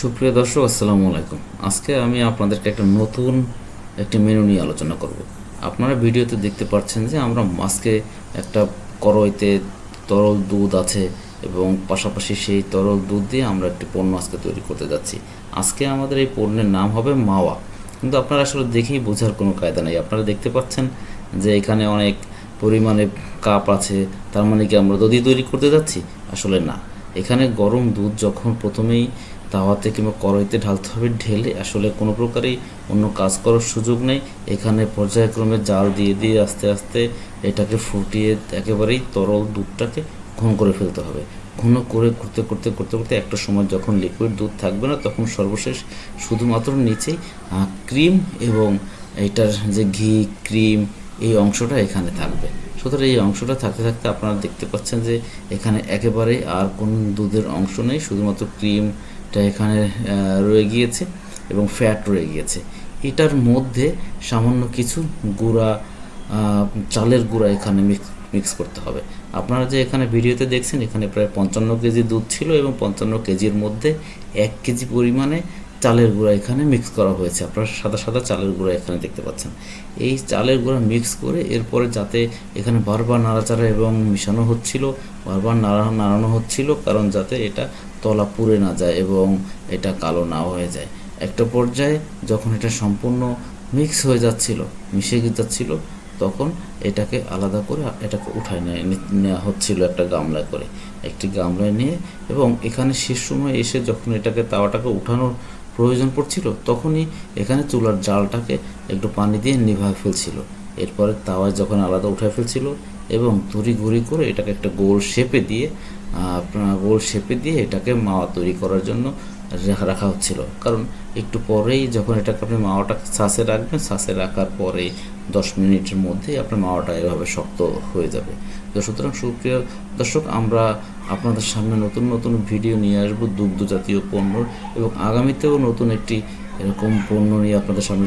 সুপ্রিয় দর্শক, আসসালামু আলাইকুম। আজকে আমি আপনাদেরকে একটা নতুন একটি মেনু নিয়ে আলোচনা করব। আপনারা ভিডিওতে দেখতে পাচ্ছেন যে আমরা আজকে একটা কড়াইতে তরল দুধ আছে এবং পাশাপাশি সেই তরল দুধ দিয়ে আমরা একটি পণ্য আজকে তৈরি করতে যাচ্ছি। আজকে আমাদের এই পণ্যের নাম হবে মাওয়া। কিন্তু আপনারা আসলে দেখেই বোঝার কোনো কায়দা নেই। আপনারা দেখতে পাচ্ছেন যে এখানে অনেক পরিমাণে কাপ আছে। তার মানে কি আমরা দধি তৈরি করতে যাচ্ছি? আসলে না। এখানে গরম দুধ যখন প্রথমেই তাওয়াতে কিংবা কড়াইতে ঢালতে হবে ঢেলে। আসলে কোনো প্রকারই অন্য কাজ করার সুযোগ নেই। এখানে পর্যায়ক্রমে জাল দিয়ে দিয়ে আস্তে আস্তে এটাকে ফুটিয়ে একেবারেই তরল দুধটাকে ঘন করে ফেলতে হবে। ঘন করে করতে করতে করতে করতে একটা সময় যখন লিকুইড দুধ থাকবে না, তখন সর্বশেষ শুধুমাত্র নিচেই ক্রিম এবং এটার যে ঘি ক্রিম এই অংশটা এখানে থাকবে। সুতরাং এই অংশটা থাকতে থাকতে আপনারা দেখতে পাচ্ছেন যে এখানে একেবারে আর কোনো দুধের অংশ নেই। শুধুমাত্র ক্রিমটা এখানে রয়ে গিয়েছে এবং ফ্যাট রয়ে গিয়েছে। এটার মধ্যে সামান্য কিছু গুঁড়া চালের গুঁড়া এখানে মিক্স মিক্স করতে হবে। আপনারা যে এখানে ভিডিওতে দেখছেন, এখানে প্রায় পঞ্চান্ন কেজি দুধ ছিল এবং পঞ্চান্ন কেজির মধ্যে এক কেজি পরিমাণে চালের গুঁড়া এখানে মিক্স করা হয়েছে। আপনারা সাদা সাদা চালের গুঁড়া এখানে দেখতে পাচ্ছেন। এই চালের গুঁড়া মিক্স করে এরপরে যাতে এখানে বারবার নাড়াচাড়া এবং মিশানো হচ্ছিল, বারবার নাড়া, নাড়ানো হচ্ছিল, কারণ যাতে এটা তলা পুড়ে না যায় এবং এটা কালো না হয়ে যায়। একটা পর্যায়ে যখন এটা সম্পূর্ণ মিক্স হয়ে যাচ্ছিল, মিশে যাচ্ছিল, তখন এটাকে আলাদা করে এটাকে উঠায় নেওয়া হচ্ছিল একটা গামলায় করে। একটি গামলায় নিয়ে এবং এখানে শেষ সময় এসে যখন এটাকে তাওয়াটাকে উঠানোর প্রয়োজন পড়ছিল, তখনই এখানে চুলার জালটাকে একটু পানি দিয়ে নিভায় ফেলছিল। এরপরে তাওয়ায় যখন আলাদা উঠায় ফেলছিল এবং তড়ি ঘুরি করে এটাকে একটা গোল শেপে দিয়ে গোল শেপে দিয়ে এটাকে মাওয়া তৈরি করার জন্য রাখা রাখা হচ্ছিল। কারণ একটু পরেই যখন এটাকে আপনি মাওয়াটা শ্বাসে রাখবেন শ্বাসে রাখার পরে দশ মিনিটের মধ্যেই আপনার মাওয়াটা এভাবে শক্ত হয়ে যাবে। তো সুতরাং সুপ্রিয় দর্শক, আমরা আপনাদের সামনে নতুন নতুন ভিডিও নিয়ে আসব দুগ্ধ জাতীয় পণ্য এবং আগামীতেও নতুন একটি এরকম পণ্য নিয়ে আপনাদের সামনে